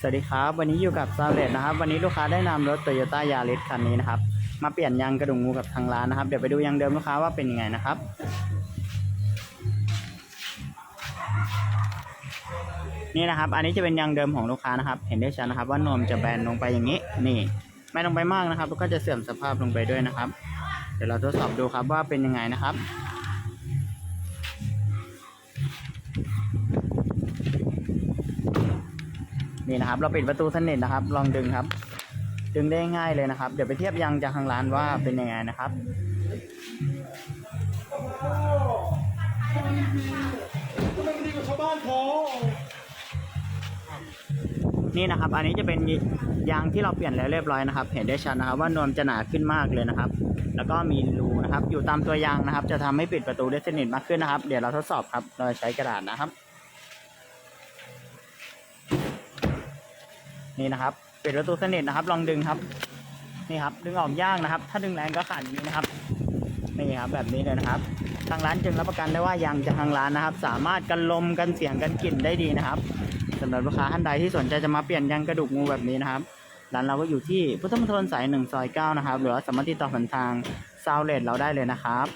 สวัสดีครับ วันนี้อยู่กับซาเลตนะครับ วันนี้ลูกค้าได้นำรถ Toyota Yaris คันนี้นะครับ มาเปลี่ยนยางกระดุมงูกับทางร้านนะครับ เดี๋ยวไปดูยางเดิมลูกค้าว่าเป็นยังไงนะครับ นี่นะครับ อันนี้จะเป็นยางเดิมของลูกค้านะครับ เห็นได้ชัดนะครับ ว่านมจะแบนลงไปอย่างนี้ นี่ไม่ลงไปมากนะครับแล้วก็จะเสื่อมสภาพลงไปด้วยนะครับ เดี๋ยวเราทดสอบดูครับว่าเป็นยังไงนะครับ นี่นะครับ เราปิดประตูสนิทนะครับ ลองดึงครับ ดึงได้ง่ายเลยนะครับ เดี๋ยวไปเทียบยางจากทางร้านว่าเป็นยังไงนะครับนี่นะครับ อันนี้จะเป็นยางที่เราเปลี่ยนแล้วเรียบร้อยนะครับ เห็นได้ชัดนะครับ ว่านวมจะหนาขึ้นมากเลยนะครับ แล้วก็มีรูนะครับ อยู่ตามตัวยางนะครับ จะทำให้ปิดประตูได้สนิทมากขึ้นนะครับ เดี๋ยวเราทดสอบครับเราใช้กระดาษนะครับ นี่นะครับปิดประตูสนิทนะครับ ลองดึงครับนี่ครับ ดึงออกยากนะครับ ถ้าดึงแรงก็ขาดนี้นะครับนี่ครับแบบนี้เลยนะครับ ทางร้านจึงรับประกันได้ว่ายางจากทางร้านนะครับ สามารถกันลมกันเสียงกันกลิ่นได้ดีนะครับสำหรับลูกค้าท่านใดที่สนใจจะมาเปลี่ยนยางกระดูกงูแบบนี้นะครับร้านเราก็อยู่ที่พุทธมณฑลสายหนึ่งซอยเก้านะครับหรือว่าสามารถติดต่อผ่านทางซาวเลดเราได้เลยนะครับ